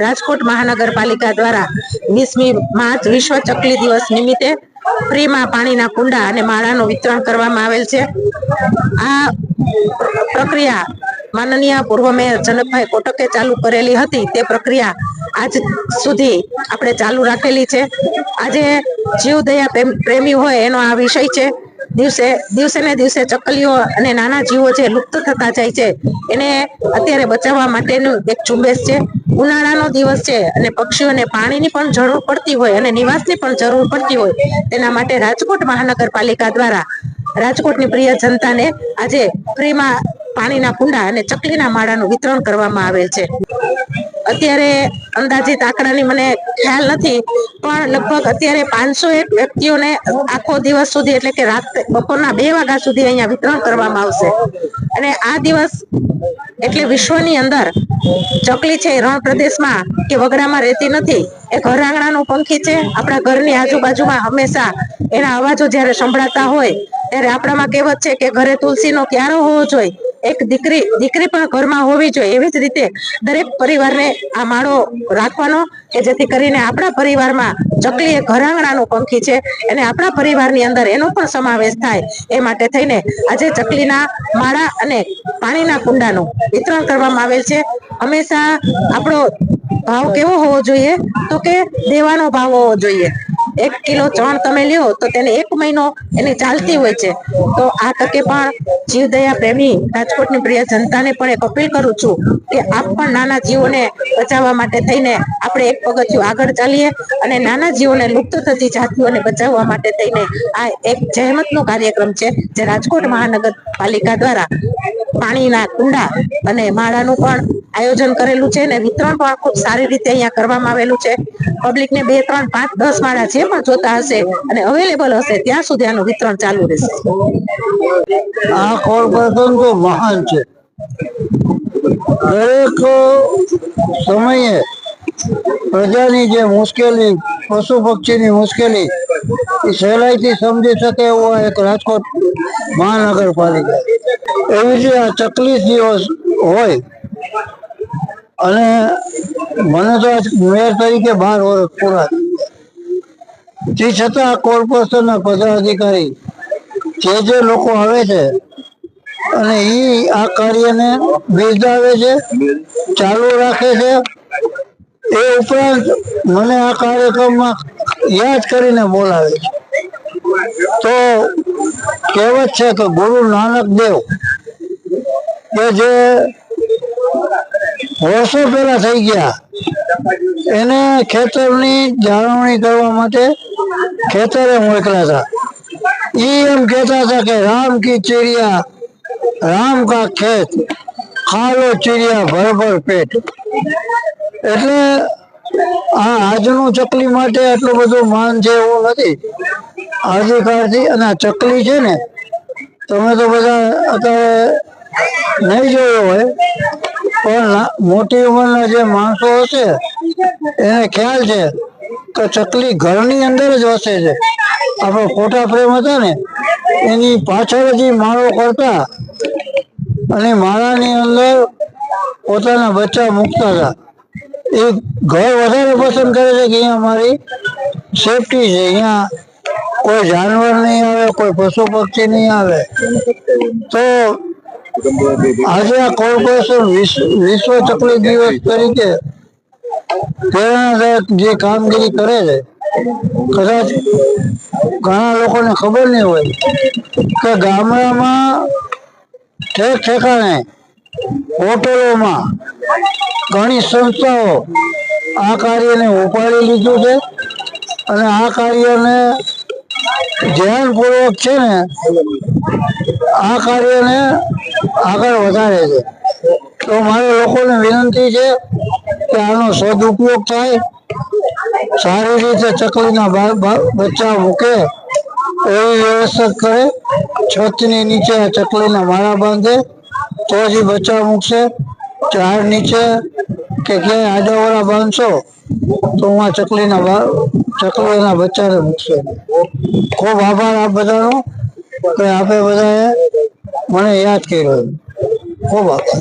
રાજકોટ મહાનગરપાલિકા દ્વારા વીસમી માર્ચ વિશ્વ ચકલી દિવસ નિમિત્તે ફ્રીમાં પાણીના કુંડા અને માળાનું વિતરણ કરવામાં આવેલ છે. આ પ્રક્રિયા માનનીય પૂર્વ મેયર જનકભાઈ કોટકે ચાલુ કરેલી હતી. તે પ્રક્રિયા આજ સુધી આપણે ચાલુ રાખેલી છે. આજે જીવદયા પ્રેમ- હોય એનો આ વિષય છે. દિવસે દિવસે ને દિવસે ચકલીઓ અને નાના જીવો જે લુપ્ત થતા જાય છે, એને અત્યારે બચાવવા માટેનું એક ઝુંબેશ છે. ઉનાળાનો દિવસ છે અને પક્ષીઓને પાણીની પણ જરૂર પડતી હોય અને નિવાસની પણ જરૂર પડતી હોય તેના માટે રાજકોટ મહાનગરપાલિકા દ્વારા રાજકોટની પ્રિય જનતાને આજે ફ્રીમાં પાણીના કુંડા અને ચકલીના માળાનું વિતરણ કરવામાં આવેલ છે. અત્યારે અંદાજિત આંકડાની મને ખ્યાલ નથી, પણ લગભગ અત્યારે પાંચસો એક વ્યક્તિઓને આખો દિવસ સુધી એટલે કે રાત બપોરના બે વાગ્યા સુધી અહીંયા વિતરણ કરવામાં આવશે. અને આ દિવસ એટલે વિશ્વની અંદર ચકલી છે રણ પ્રદેશમાં કે વગડામાં રહેતી નથી. એ ઘર આંગણાનું પંખી છે. આપણા ઘરની આજુબાજુમાં હંમેશા એના અવાજો જ્યારે સંભળાતા હોય, ત્યારે આપણામાં કહેવત છે કે ઘરે તુલસીનો ક્યારો હોવો જોઈએ. એક દીકરી દીકરી પણ ઘરમાં હોવી જોઈએ. એવી જ રીતે દરેક પરિવારને આ માળો રાખવાનો કે જેથી કરીને આપણા પરિવારમાં ચકલી એ ઘરાંગણાનું પંખી છે અને આપણા પરિવારની અંદર એનો પણ સમાવેશ થાય એ માટે થઈને આજે ચકલીના માળા અને પાણીના કુંડાનું વિતરણ કરવામાં આવેલ છે. હંમેશા આપણો ભાવ કેવો હોવો જોઈએ તો કે દેવાનો ભાવ હોવો જોઈએ. એક કિલો ચણ તમે લ્યો તો તેને એક મહિનો એને ચાલતી હોય છે. તો આ તકે પણ જીવદયા પ્રેમી રાજકોટની પ્રિય જનતાને પણ એક અપીલ કરું છું કે આપ પણ નાના જીવોને બચાવવા માટે થઈને આપણે એક પગથિયું આગળ ચાલીએ અને નાના જીવોને લુપ્ત થતી જાતિઓને બચાવવા માટે થઈને આ એક જહેમતનો કાર્યક્રમ છે જે રાજકોટ મહાનગરપાલિકા દ્વારા પાણીના કુંડા અને માળાનું પણ આયોજન કરેલું છે અને વિતરણ પણ ખૂબ સારી રીતે અહીંયા કરવામાં આવેલું છે. પબ્લિકને બે, ત્રણ, પાંચ, દસ માળા જે જોતા હશે અને અવેલેબલ હશે ત્યાં સુધી આનું વિતરણ ચાલુ રહેશે. આ કોર્પોરેશન તો મહાન છે. દરેક સમયે પ્રજાની જે મુશ્કેલી, પશુ પક્ષીની મુશ્કેલી, એ સહેલાઈથી સમજી શકે એવો એક રાજકોટ મહાનગરપાલિકા. એવી રીતે આ ચકલી દિવસ હોય, અને મને તો મેયર તરીકે બાર વર્ષ પૂરા. તે છતાં કોર્પોરેશનના પદાધિકારી જે જે લોકો આવે છે અને એ આ કાર્યને બિરદાવે છે, ચાલુ રાખે છે, એ ઉપરાંત મને આ કાર્યક્રમમાં યાદ કરીને બોલાવે છે. તો કહેવત છે કે ગુરુ નાનક દેવ કે જે વર્ષો પહેલા થઈ ગયા, એને ખેતરની જાળવણી કરવા માટે ખેતરે મોકલ્યા હતા એ એમ કહેતા હતા કે રામ કી ચીડિયા રામ કા ખેત ખાલો ચિડિયા ભર ભર પેટ એટલે આ આજનું ચકલી માટે આટલું બધું માન છે એવું નથી આદિકાળથી અને આ ચકલી છે ને, તમે તો બધા અત્યારે નહીં જોયો હોય, પણ મોટી ઉંમરના જે માણસો હશે, એને ખ્યાલ છે કે ચકલી ઘરની અંદર જ વસે છે. આપણો ફોટા ફ્રેમ હતા ને, એની પાછળ જ માળો કરતા અને માળાની અંદર પોતાના બચ્ચા મૂકતા હતા. એ ઘર વધારે પસંદ કરે છે કે અહીંયા મારી સેફટી છે. અહીંયા કોઈ જાનવર નહીં આવે, કોઈ પશુ પક્ષી નહીં આવે. તો આજે આ કોર્પોરેશન વિશ્વ વિશ્વ ચકલી દિવસ તરીકે પ્રેરણાદાયક જે કામગીરી કરે છે, કદાચ ઘણા લોકોને ખબર નહીં હોય કે ગામડામાં ઠેક ઠેકાણે હોટલોમાં ઘણી સંસ્થાઓ આ કાર્યને ઉપાડી લીધું છે અને આ કાર્યને ધ્યાનપૂર્વક છે ને, આ કાર્યને આગળ વધારે છે. તો મારે લોકોને વિનંતી છે કે આનો સદુપયોગ થાય, સારી રીતે ચકલીના બચ્ચા મૂકે એવી વ્યવસ્થા કરે, છતની નીચે ચકલીના માળા બાંધે તો જ બચ્ચા મૂકશે, ઝાડ નીચે કે ક્યાંય આડાવાળા બાંધશો, તો હું ચકલીના ચકલીના બચ્ચાને મૂકશે. ખૂબ આભાર આપ બધાનો, કે આપે બધાએ મને યાદ કર્યો. ખૂબ આભાર.